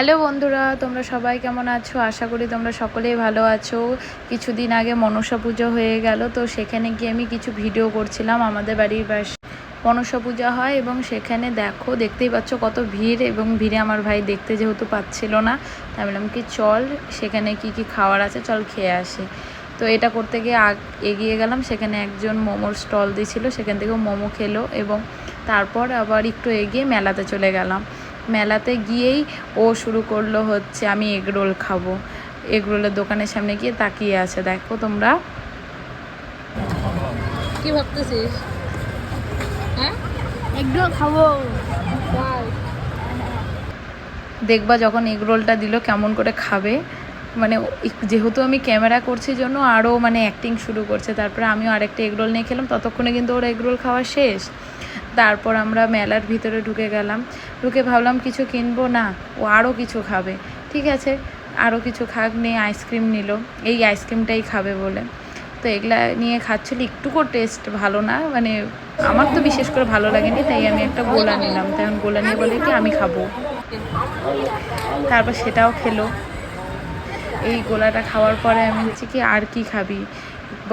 Hello বন্ধুরা, তোমরা সবাই কেমন আছো? আশা করি তোমরা সকলেই ভালো আছো। কিছুদিন আগে মনসা পুজো হয়ে গেল, তো সেখানে গিয়ে আমি কিছু ভিডিও করছিলাম। আমাদের বাড়ির পাশে মনসা পূজা হয় এবং সেখানে দেখো, দেখতেই পাচ্ছ কত ভিড় এবং ভিড়ে আমার ভাই দেখতে যেহেতু পাচ্ছিল না, তাই বললাম কি, চল, সেখানে কি কি খাওয়ার আছে, চল খেয়ে আসি। তো এটা করতে গিয়ে আগ, এগিয়ে গেলাম, সেখানে একজন মোমোর স্টল দিয়েছিল সেখান থেকেও মোমো খেলো এবং তারপর আবার একটু এগিয়ে মেলাতে চলে গেলাম। মেলাতে গিয়েই ও শুরু করল হচ্ছে আমি এগরোল খাব। এগরোলের দোকানের সামনে গিয়ে তাকিয়ে আছে দেখো তোমরা। কি ভাবতেছিস? হ্যাঁ? একটু খাব। দেখবা যখন এগরোলটা দিল কেমন করে খাবে। মানে যেহেতু আমি ক্যামেরা করছি জন্য আরও মানে অ্যাক্টিং শুরু করছে তারপরে আমিও আরেকটা এগরোল নিয়ে খেলাম ততক্ষণে কিন্তু ওর এগরোল খাওয়া শেষ। তারপর আমরা মেলার ভিতরে ঢুকে গেলাম। ঢুকে ভাবলাম কিছু কিনবো না, ও আরও কিছু খাবে। ঠিক আছে আরও কিছু খাক, নিয়ে আইসক্রিম নিল। এই আইসক্রিমটাই খাবে বলে। তো এগুলা নিয়ে খাচ্ছিল, একটুকু টেস্ট ভালো না মানে আমার তো বিশেষ করে ভালো লাগেনি, তাই আমি একটা গোলা নিলাম। তখন গোলা নিয়ে বলে কি, আমি খাব। তারপর সেটাও খেলো। এই গোলাটা খাওয়ার পরে আমি বলছি কি, আর কি খাবি?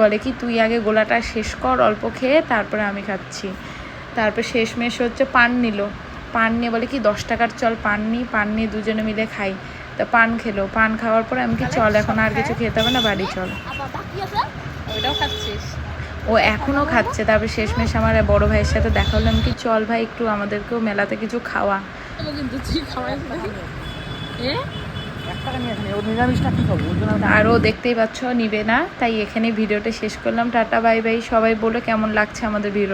বলে কি, তুই আগে গোলাটা শেষ কর, অল্প খেয়ে তারপরে আমি খাচ্ছি। তারপর শেষমেশ হচ্ছে পান নিল। পান নিয়ে বলে কি দশ টাকার চল পান নিই পান নিয়ে দুজনে মিলে খাই। তা পান খেলো। পান খাওয়ার পরে আমি কি চল এখন আর কিছু খেতে হবে না বাড়ি চল। ও এখনও খাচ্ছে। তারপর শেষমেশ আমার বড় ভাইয়ের সাথে দেখা হলো। আমি কি চল ভাই একটু আমাদেরকেও মেলাতে কিছু খাওয়া। ও কিন্তু তুই খাওয়াইস না। এ? আর ও দেখতেই পাচ্ছ নিবে না। তাই এখানে ভিডিওটা শেষ করলাম। Tata bye bye. সবাই বলে কেমন লাগছে আমাদের ভিডিও